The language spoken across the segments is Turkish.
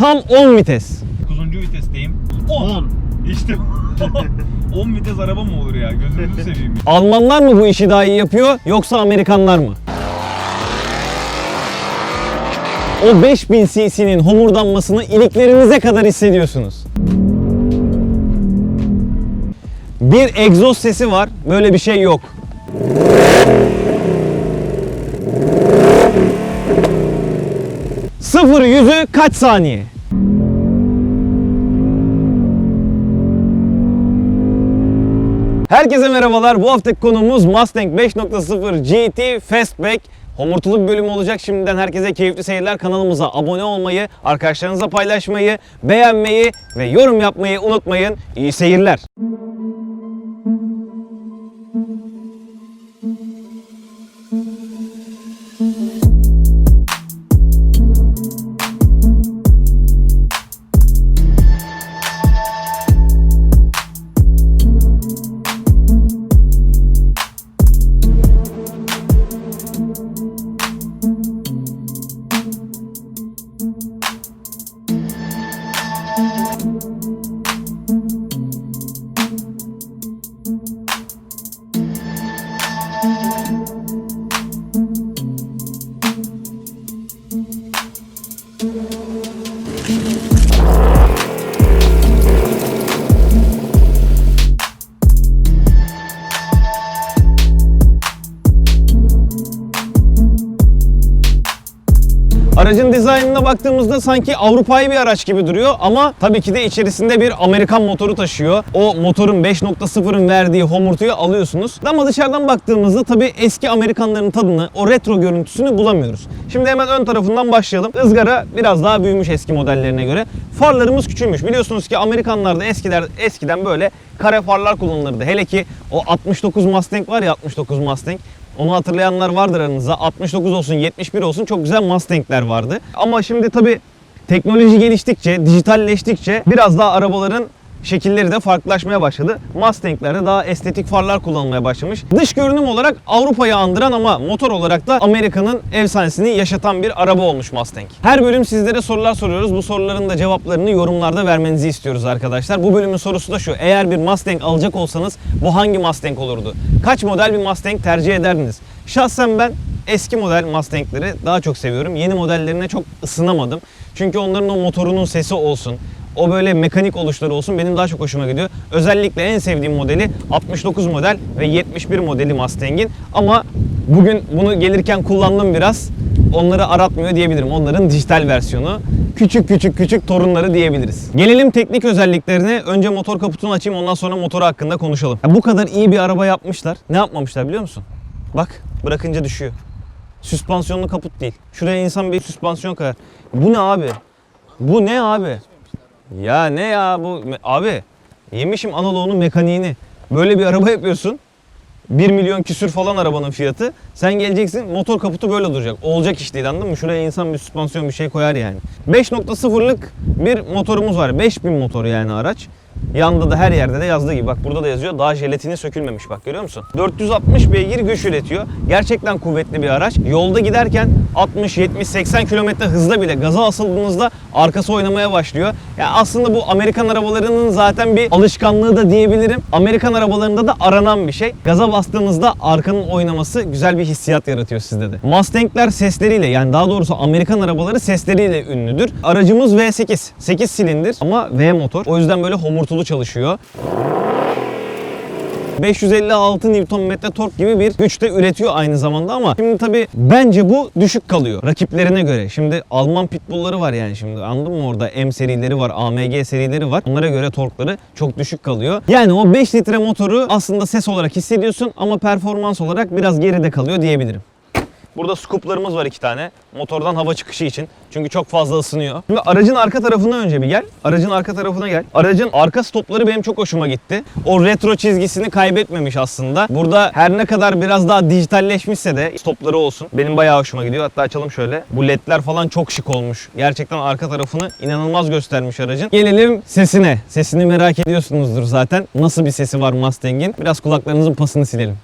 Tam 10 vites. 9. vitesteyim. 10. İşte 10 vites araba mı olur ya? Gözünüzü seveyim. ya. Almanlar mı bu işi daha iyi yapıyor yoksa Amerikanlar mı? O 5000 cc'nin homurdanmasını iliklerinize kadar hissediyorsunuz. Bir egzoz sesi var. Böyle bir şey yok. Sıfır yüzü kaç saniye? Herkese merhabalar. Bu haftaki konumuz Mustang 5.0 GT Fastback. Homurtulu bir bölüm olacak. Şimdiden herkese keyifli seyirler. Kanalımıza abone olmayı, arkadaşlarınızla paylaşmayı, beğenmeyi ve yorum yapmayı unutmayın. İyi seyirler. Baktığımızda sanki Avrupa'yı bir araç gibi duruyor ama tabii ki de içerisinde bir Amerikan motoru taşıyor. O motorun 5.0'ın verdiği homurtuyu alıyorsunuz. Ama dışarıdan baktığımızda tabii eski Amerikanların tadını, o retro görüntüsünü bulamıyoruz. Şimdi hemen ön tarafından başlayalım. Izgara biraz daha büyümüş eski modellerine göre. Farlarımız küçülmüş. Biliyorsunuz ki Amerikanlarda eskiler eskiden böyle kare farlar kullanılırdı. Hele ki o 69 Mustang var ya 69 Mustang. Onu hatırlayanlar vardır aranızda. 69 olsun, 71 olsun çok güzel Mustang'ler vardı. Ama şimdi tabii teknoloji geliştikçe, dijitalleştikçe biraz daha arabaların şekilleri de farklılaşmaya başladı. Mustang'lerde daha estetik farlar kullanılmaya başlamış. Dış görünüm olarak Avrupa'yı andıran ama motor olarak da Amerika'nın efsanesini yaşatan bir araba olmuş Mustang. Her bölüm sizlere sorular soruyoruz. Bu soruların da cevaplarını yorumlarda vermenizi istiyoruz arkadaşlar. Bu bölümün sorusu da şu. Eğer bir Mustang alacak olsanız bu hangi Mustang olurdu? Kaç model bir Mustang tercih ederdiniz? Şahsen ben eski model Mustang'leri daha çok seviyorum. Yeni modellerine çok ısınamadım. Çünkü onların o motorunun sesi olsun, o böyle mekanik oluşları olsun benim daha çok hoşuma gidiyor. Özellikle en sevdiğim modeli 69 model ve 71 modeli Mustang'in. Ama bugün bunu gelirken kullandım biraz. Onları aratmıyor diyebilirim. Onların dijital versiyonu. Küçük küçük küçük torunları diyebiliriz. Gelelim teknik özelliklerine. Önce motor kaputunu açayım ondan sonra motoru hakkında konuşalım. Ya bu kadar iyi bir araba yapmışlar. Ne yapmamışlar biliyor musun? Bak bırakınca düşüyor. Süspansiyonlu kaput değil. Şuraya insan bir süspansiyon koyar. Bu ne abi? Bu ne abi? Ya ne ya bu? Abi yemişim analoğunun mekaniğini. Böyle bir araba yapıyorsun. 1 milyon küsür falan arabanın fiyatı. Sen geleceksin motor kaputu böyle duracak. Olacak iş değil anladın mı? Şuraya insan bir süspansiyon bir şey koyar yani. 5.0'lık bir motorumuz var. 5000 motoru yani araç. Yanında da her yerde de yazdığı gibi. Bak burada da yazıyor. Daha jelatini sökülmemiş bak görüyor musun? 460 beygir güç üretiyor. Gerçekten kuvvetli bir araç. Yolda giderken 60, 70, 80 kilometre hızla bile gaza asıldığınızda arkası oynamaya başlıyor. Ya aslında bu Amerikan arabalarının zaten bir alışkanlığı da diyebilirim. Amerikan arabalarında da aranan bir şey. Gaza bastığınızda arkanın oynaması güzel bir hissiyat yaratıyor sizde de. Mustang'ler sesleriyle yani daha doğrusu Amerikan arabaları sesleriyle ünlüdür. Aracımız V8. 8 silindir ama V motor. O yüzden böyle homurtulu çalışıyor. 556 Nm tork gibi bir güç de üretiyor aynı zamanda ama şimdi tabi bence bu düşük kalıyor rakiplerine göre. Şimdi Alman pitbullları var yani şimdi anladın mı orada M serileri var, AMG serileri var. Onlara göre torkları çok düşük kalıyor. Yani o 5 litre motoru aslında ses olarak hissediyorsun ama performans olarak biraz geride kalıyor diyebilirim. Burada scooplarımız var iki tane. Motordan hava çıkışı için. Çünkü çok fazla ısınıyor. Şimdi aracın arka tarafına önce bir gel. Aracın arka tarafına gel. Aracın arka stopları benim çok hoşuma gitti. O retro çizgisini kaybetmemiş aslında. Burada her ne kadar biraz daha dijitalleşmişse de stopları olsun. Benim bayağı hoşuma gidiyor. Hatta açalım şöyle. Bu ledler falan çok şık olmuş. Gerçekten arka tarafını inanılmaz göstermiş aracın. Gelelim sesine. Sesini merak ediyorsunuzdur zaten. Nasıl bir sesi var Mustang'in? Biraz kulaklarınızın pasını silelim.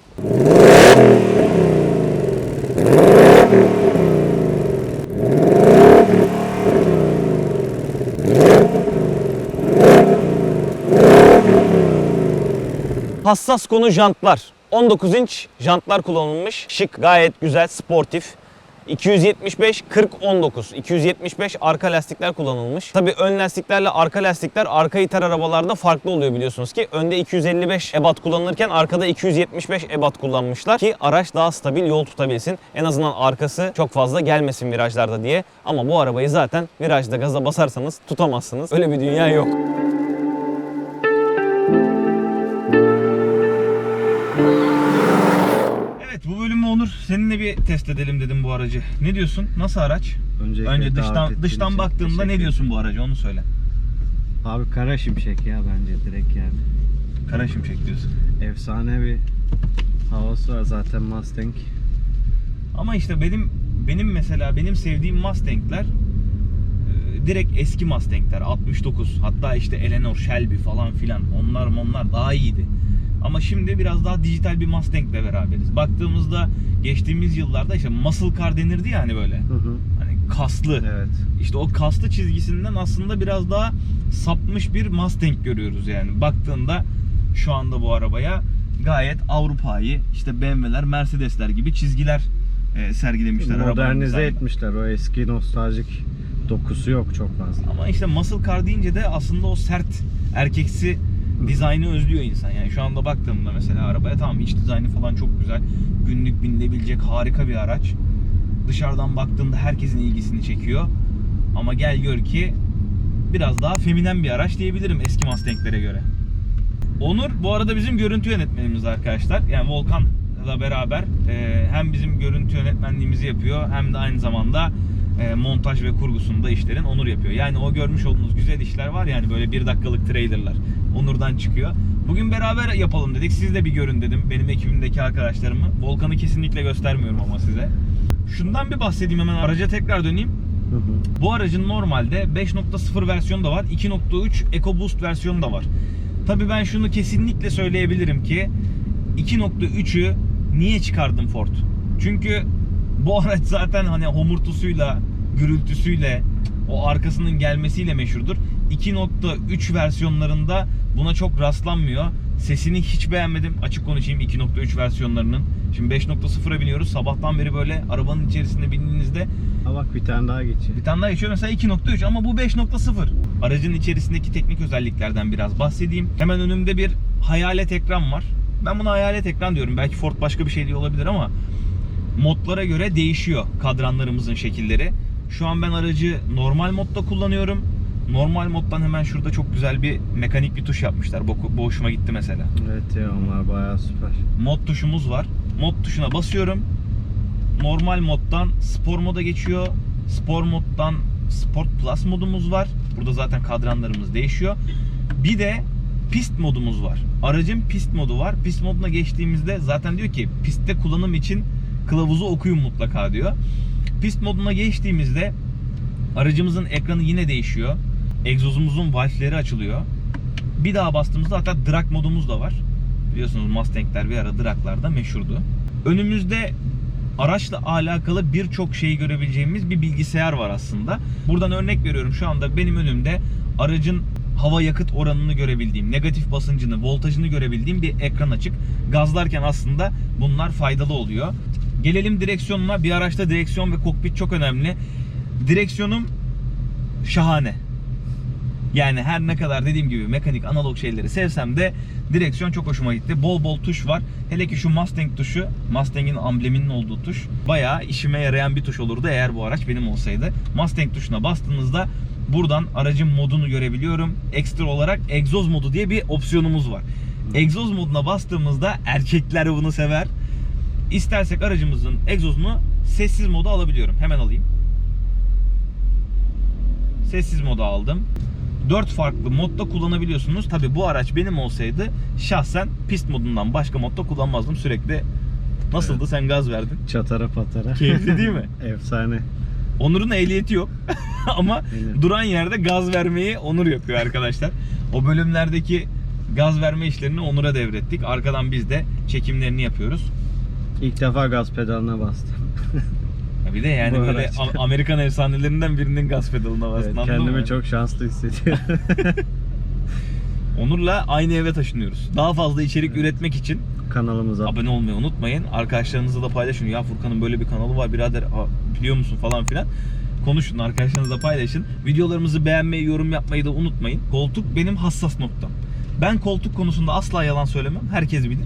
Hassas konu jantlar. 19 inç jantlar kullanılmış. Şık, gayet güzel, sportif. 275 40 19 275 arka lastikler kullanılmış. Tabii ön lastiklerle arka lastikler arka iter arabalarda farklı oluyor biliyorsunuz ki. Önde 255 ebat kullanılırken arkada 275 ebat kullanmışlar ki araç daha stabil yol tutabilsin. En azından arkası çok fazla gelmesin virajlarda diye. Ama bu arabayı zaten virajda gaza basarsanız tutamazsınız. Öyle bir dünya yok. Evet Onur seninle bir test edelim dedim bu aracı. Ne diyorsun? Nasıl araç? Öncelikle Önce dıştan dıştan teşekkür ne diyorsun bu araca onu söyle. Abi kara şimşek ya bence direkt yani. Kara şimşek diyorsun. Efsane bir havası var zaten Mustang. Ama işte benim benim mesela benim sevdiğim Mustang'ler e, direkt eski Mustang'ler 69 hatta işte Eleanor, Shelby falan filan onlar onlar daha iyiydi. Ama şimdi biraz daha dijital bir Mustang'le beraberiz. Baktığımızda geçtiğimiz yıllarda işte muscle car denirdi ya hani böyle. Hı hı. Hani kaslı. Evet. İşte o kaslı çizgisinden aslında biraz daha sapmış bir Mustang görüyoruz yani. Baktığında şu anda bu arabaya gayet Avrupa'yı işte BMW'ler, Mercedes'ler gibi çizgiler e, sergilemişler. Modernize etmişler o eski nostaljik dokusu yok çok fazla. Ama işte muscle car deyince de aslında o sert erkeksi dizaynı özlüyor insan. Yani şu anda baktığımda mesela arabaya tamam iç dizaynı falan çok güzel. Günlük binilebilecek harika bir araç. Dışarıdan baktığında herkesin ilgisini çekiyor. Ama gel gör ki biraz daha feminen bir araç diyebilirim eski Mustang'lere göre. Onur bu arada bizim görüntü yönetmenimiz arkadaşlar. Yani Volkan'la beraber hem bizim görüntü yönetmenliğimizi yapıyor hem de aynı zamanda montaj ve kurgusunu da işlerin Onur yapıyor. Yani o görmüş olduğunuz güzel işler var yani böyle bir dakikalık trailerlar Onur'dan çıkıyor. Bugün beraber yapalım dedik. Siz de bir görün dedim benim ekibimdeki arkadaşlarımı. Volkan'ı kesinlikle göstermiyorum ama size. Şundan bir bahsedeyim hemen araca tekrar döneyim. Hı hı. Bu aracın normalde 5.0 versiyonu da var, 2.3 EcoBoost versiyonu da var. Tabii ben şunu kesinlikle söyleyebilirim ki 2.3'ü niye çıkardım Ford? Çünkü bu araç zaten hani homurtusuyla, gürültüsüyle, o arkasının gelmesiyle meşhurdur. 2.3 versiyonlarında buna çok rastlanmıyor. Sesini hiç beğenmedim. Açık konuşayım 2.3 versiyonlarının. Şimdi 5.0'a biniyoruz. Sabahtan beri böyle arabanın içerisinde bindiğinizde Ha bak bir tane daha geçiyor. bir tane daha geçiyor mesela 2.3 ama bu 5.0. Aracın içerisindeki teknik özelliklerden biraz bahsedeyim. Hemen önümde bir hayalet ekran var. Ben buna hayalet ekran diyorum. Belki Ford başka bir şey diye olabilir ama modlara göre değişiyor kadranlarımızın şekilleri. Şu an ben aracı normal modda kullanıyorum. Normal moddan hemen şurada çok güzel bir mekanik bir tuş yapmışlar. Bu, bu hoşuma gitti mesela. Evet ya onlar bayağı süper. Mod tuşumuz var. Mod tuşuna basıyorum. Normal moddan spor moda geçiyor. Spor moddan Sport Plus modumuz var. Burada zaten kadranlarımız değişiyor. Bir de pist modumuz var. Aracın pist modu var. Pist moduna geçtiğimizde zaten diyor ki pistte kullanım için kılavuzu okuyun mutlaka diyor. Pist moduna geçtiğimizde aracımızın ekranı yine değişiyor. Egzozumuzun valfleri açılıyor. Bir daha bastığımızda hatta drag modumuz da var. Biliyorsunuz Mustang'ler bir ara draglarda meşhurdu. Önümüzde araçla alakalı birçok şeyi görebileceğimiz bir bilgisayar var aslında. Buradan örnek veriyorum şu anda benim önümde aracın hava yakıt oranını görebildiğim, negatif basıncını, voltajını görebildiğim bir ekran açık. Gazlarken aslında bunlar faydalı oluyor. Gelelim direksiyonuna. Bir araçta direksiyon ve kokpit çok önemli. Direksiyonum şahane. Yani her ne kadar dediğim gibi mekanik analog şeyleri sevsem de direksiyon çok hoşuma gitti. Bol bol tuş var. Hele ki şu Mustang tuşu, Mustang'in ambleminin olduğu tuş bayağı işime yarayan bir tuş olurdu eğer bu araç benim olsaydı. Mustang tuşuna bastığınızda buradan aracın modunu görebiliyorum. Ekstra olarak egzoz modu diye bir opsiyonumuz var. Egzoz moduna bastığımızda erkekler bunu sever. İstersek aracımızın egzozunu sessiz moda alabiliyorum. Hemen alayım. Sessiz moda aldım. 4 farklı modda kullanabiliyorsunuz. Tabi bu araç benim olsaydı şahsen pist modundan başka modda kullanmazdım. Sürekli nasıldı Evet. sen gaz verdin. Çatara patara. Keyifli değil mi? Efsane. Onur'un ehliyeti yok ama Aynen. duran yerde gaz vermeyi Onur yapıyor arkadaşlar. O bölümlerdeki gaz verme işlerini Onur'a devrettik. Arkadan biz de çekimlerini yapıyoruz. İlk defa gaz pedalına bastım. Ya Bir de yani Bu böyle araç. Amerikan efsanelerinden birinin gaz pedalına bastın Evet, anladın kendimi mı? çok şanslı hissediyorum. Onur'la aynı eve taşınıyoruz. Daha fazla içerik üretmek için Kanalımıza. abone olmayı unutmayın. Arkadaşlarınızla da paylaşın. Ya Furkan'ın böyle bir kanalı var birader a- biliyor musun falan filan. Konuşun arkadaşlarınızla paylaşın. Videolarımızı beğenmeyi, yorum yapmayı da unutmayın. Koltuk benim hassas noktam. Ben koltuk konusunda asla yalan söylemem. Herkes bilir.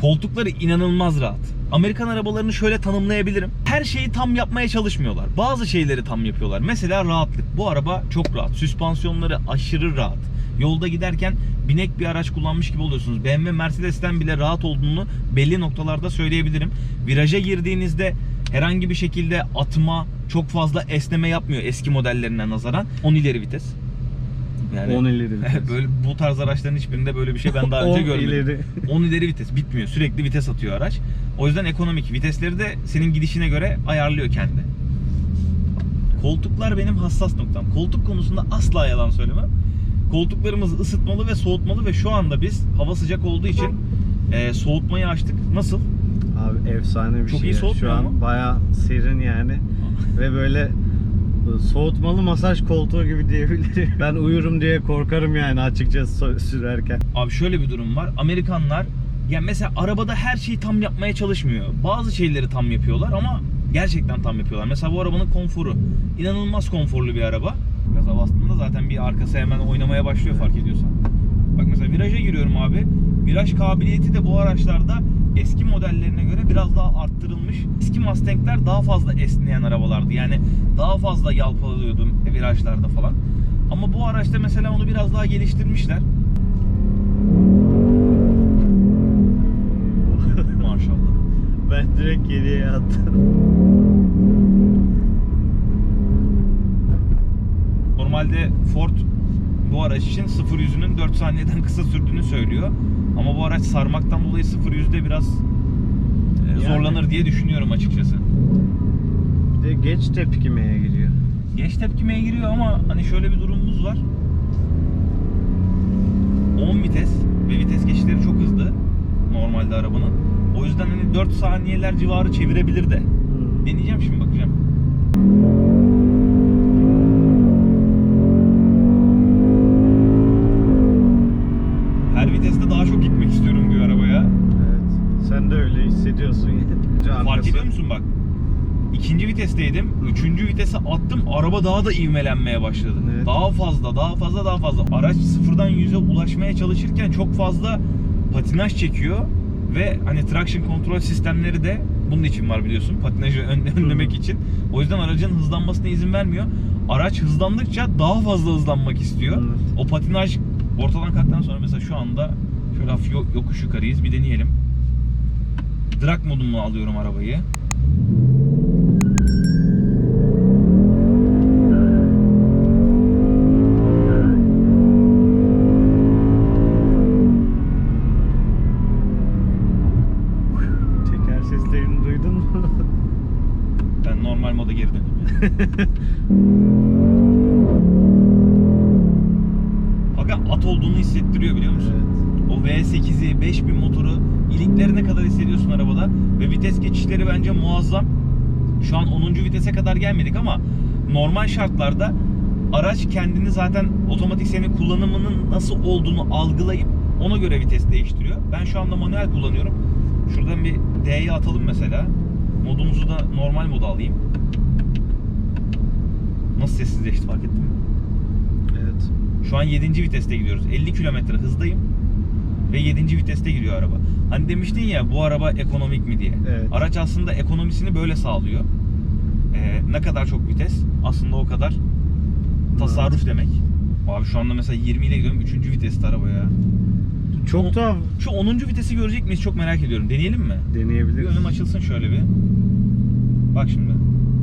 Koltukları inanılmaz rahat. Amerikan arabalarını şöyle tanımlayabilirim. Her şeyi tam yapmaya çalışmıyorlar. Bazı şeyleri tam yapıyorlar. Mesela rahatlık. Bu araba çok rahat. Süspansiyonları aşırı rahat. Yolda giderken binek bir araç kullanmış gibi oluyorsunuz. BMW Mercedes'ten bile rahat olduğunu belli noktalarda söyleyebilirim. Viraja girdiğinizde herhangi bir şekilde atma, çok fazla esneme yapmıyor eski modellerine nazaran. 10 ileri vites. Yani 10 ileri vites. böyle bu tarz araçların hiçbirinde böyle bir şey ben daha önce 10 görmedim. ileri. 10 ileri vites bitmiyor. Sürekli vites atıyor araç. O yüzden ekonomik. Vitesleri de senin gidişine göre ayarlıyor kendi. Koltuklar benim hassas noktam. Koltuk konusunda asla yalan söylemem. Koltuklarımız ısıtmalı ve soğutmalı ve şu anda biz hava sıcak olduğu için e, soğutmayı açtık. Nasıl? Abi efsane bir Çok şey. iyi soğutmuyor Şu an ama. bayağı serin yani. Ve böyle soğutmalı masaj koltuğu gibi diyebilirim. Ben uyurum diye korkarım yani açıkçası sürerken. Abi şöyle bir durum var. Amerikanlar ya mesela arabada her şeyi tam yapmaya çalışmıyor. Bazı şeyleri tam yapıyorlar ama gerçekten tam yapıyorlar. Mesela bu arabanın konforu. inanılmaz konforlu bir araba. Gaza bastığında zaten bir arkası hemen oynamaya başlıyor fark ediyorsan. Bak mesela viraja giriyorum abi. Viraj kabiliyeti de bu araçlarda eski modellerine göre biraz daha arttırılmış. Eski Mustang'ler daha fazla esneyen arabalardı. Yani daha fazla yalpalıyordum virajlarda falan. Ama bu araçta mesela onu biraz daha geliştirmişler. Maşallah. Ben direkt geriye yattım. Normalde Ford bu araç için 0 yüzünün 4 saniyeden kısa sürdüğünü söylüyor. Ama bu araç sarmaktan dolayı 0 yüzde biraz e, Yani. zorlanır diye düşünüyorum açıkçası. Bir de geç tepkimeye giriyor. Geç tepkimeye giriyor ama hani şöyle bir durumumuz var. 10 vites ve vites geçişleri çok hızlı normalde arabanın. O yüzden hani 4 saniyeler civarı çevirebilir de. Deneyeceğim şimdi bakacağım. Daha da ivmelenmeye başladı. Evet. Daha fazla, daha fazla, daha fazla. Araç sıfırdan yüze ulaşmaya çalışırken çok fazla patinaj çekiyor. Ve hani traction kontrol sistemleri de bunun için var biliyorsun. Patinajı ön- önlemek için. O yüzden aracın hızlanmasına izin vermiyor. Araç hızlandıkça daha fazla hızlanmak istiyor. Evet. O patinaj ortadan kalktıktan sonra mesela şu anda şöyle hafif yo- yokuş yukarıyız. Bir deneyelim. Drag modunu alıyorum arabayı. Fakat at olduğunu hissettiriyor biliyor musun? evet. O V8'i, 5000 motoru iliklerine kadar hissediyorsun arabada. Ve vites geçişleri bence muazzam. Şu an 10. vitese kadar gelmedik ama normal şartlarda araç kendini zaten otomatik senin kullanımının nasıl olduğunu algılayıp ona göre vites değiştiriyor. Ben şu anda manuel kullanıyorum. Şuradan bir D'ye atalım mesela. Modumuzu da normal moda alayım. Nasıl sessizleşti fark ettin mi? Evet. Şu an 7. viteste gidiyoruz. 50 km hızdayım. Ve 7. viteste gidiyor araba. Hani demiştin ya bu araba ekonomik mi diye. Evet. Araç aslında ekonomisini böyle sağlıyor. Ee, ne kadar çok vites aslında o kadar tasarruf demek. Abi şu anda mesela 20 ile gidiyorum 3. viteste araba ya. Çok O- da Şu 10. vitesi görecek miyiz çok merak ediyorum. Deneyelim mi? Bir deneyebiliriz. önüm açılsın şöyle bir. Bak şimdi.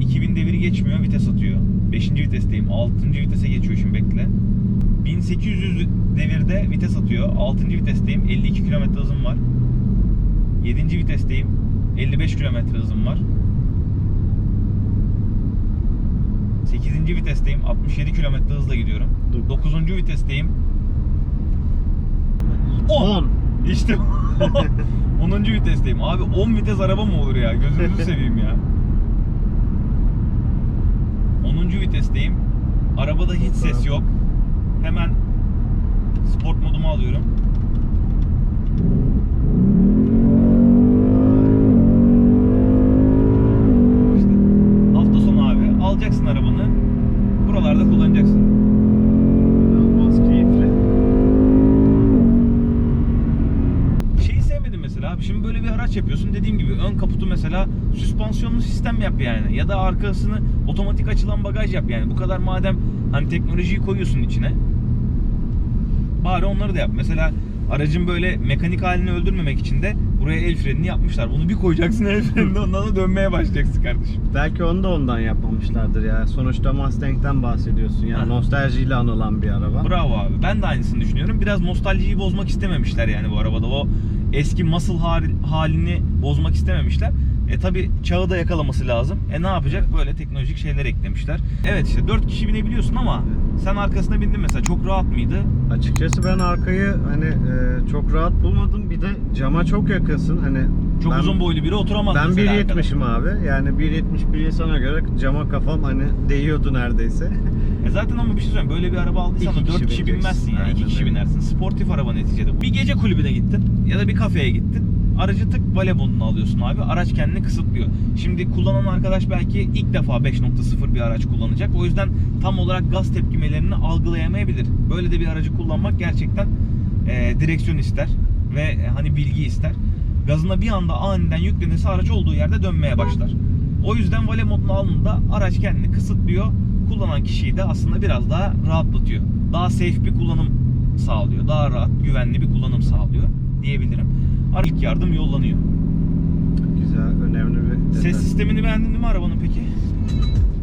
2000 deviri geçmiyor vites atıyor. 5. vitesteyim. 6. vitese geçiyor şimdi bekle. 1800 devirde vites atıyor. 6. vitesteyim. 52 km hızım var. 7. vitesteyim. 55 km hızım var. 8. vitesteyim. 67 km hızla gidiyorum. Dur. 9. vitesteyim. 10. 10. İşte 10. vitesteyim. Abi 10 vites araba mı olur ya? Gözünüzü seveyim ya. 10. vitesteyim. Arabada hiç ses yok. Hemen Sport modumu alıyorum. Yani. Ya da arkasını otomatik açılan bagaj yap yani. Bu kadar madem hani teknolojiyi koyuyorsun içine. Bari onları da yap. Mesela aracın böyle mekanik halini öldürmemek için de buraya el frenini yapmışlar. Bunu bir koyacaksın el frenini ondan da dönmeye başlayacaksın kardeşim. Belki onu da ondan yapmamışlardır ya. Sonuçta Mustang'den bahsediyorsun. Yani Ha. nostaljiyle anılan bir araba. Bravo abi. Ben de aynısını düşünüyorum. Biraz nostaljiyi bozmak istememişler yani bu arabada. O eski muscle hali- halini bozmak istememişler. E tabi çağı da yakalaması lazım. E ne yapacak? Böyle teknolojik şeyler eklemişler. Evet işte 4 kişi binebiliyorsun ama sen arkasına bindin mesela. Çok rahat mıydı? Açıkçası ben arkayı hani e, çok rahat bulmadım. Bir de cama çok yakınsın. Hani Çok ben, uzun boylu biri oturamaz Ben mesela arkada. 1.70'im abi. Yani 1.70 bir insana göre cama kafam hani değiyordu neredeyse. E zaten ama bir şey söyleyeyim. Böyle bir araba aldıysan İki da 4 kişi kişi bineceksin. binmezsin yani. 2 Aynen kişi öyle. binersin. Sportif araba neticede. Bir gece kulübüne gittin ya da bir kafeye gittin. Aracı tık bale moduna alıyorsun abi. Araç kendini kısıtlıyor. Şimdi kullanan arkadaş belki ilk defa 5.0 bir araç kullanacak. O yüzden tam olarak gaz tepkimelerini algılayamayabilir. Böyle de bir aracı kullanmak gerçekten e, direksiyon ister ve e, hani bilgi ister. Gazına bir anda aniden yüklenirse araç olduğu yerde dönmeye başlar. O yüzden vale moduna alındığında araç kendini kısıtlıyor. Kullanan kişiyi de aslında biraz daha rahatlatıyor. Daha safe bir kullanım sağlıyor. Daha rahat, güvenli bir kullanım sağlıyor diyebilirim. Ara- İlk yardım yollanıyor. Güzel, önemli bir detay. Ses sistemini beğendin değil mi arabanın peki?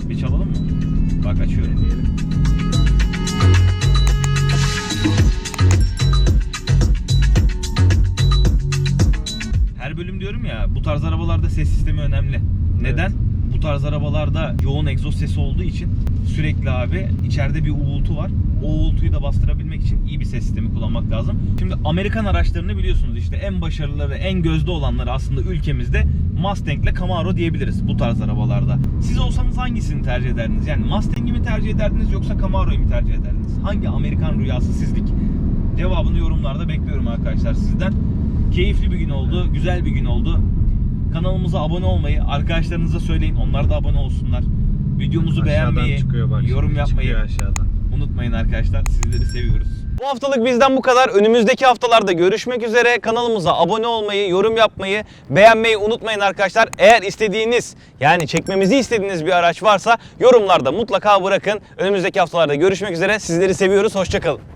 Bir çalalım mı? Bak açıyorum. Deneyelim. Her bölüm diyorum ya bu tarz arabalarda ses sistemi önemli. Neden? Bu tarz arabalarda yoğun egzoz sesi olduğu için sürekli abi içeride bir uğultu var. O uğultuyu da bastırabilmek için iyi bir ses sistemi kullanmak lazım. Şimdi Amerikan araçlarını biliyorsunuz işte en başarılıları, en gözde olanları aslında ülkemizde Mustang ile Camaro diyebiliriz bu tarz arabalarda. Siz olsanız hangisini tercih ederdiniz? Yani Mustang'i mi tercih ederdiniz yoksa Camaro'yu mu tercih ederdiniz? Hangi Amerikan rüyası sizlik? Cevabını yorumlarda bekliyorum arkadaşlar sizden. Keyifli bir gün oldu, güzel bir gün oldu. Kanalımıza abone olmayı, arkadaşlarınıza söyleyin. Onlar da abone olsunlar. Videomuzu Aşağıdan beğenmeyi, bak yorum yapmayı unutmayın arkadaşlar. Sizleri seviyoruz. Bu haftalık bizden bu kadar. Önümüzdeki haftalarda görüşmek üzere. Kanalımıza abone olmayı, yorum yapmayı, beğenmeyi unutmayın arkadaşlar. Eğer istediğiniz yani çekmemizi istediğiniz bir araç varsa yorumlarda mutlaka bırakın. Önümüzdeki haftalarda görüşmek üzere. Sizleri seviyoruz. Hoşçakalın.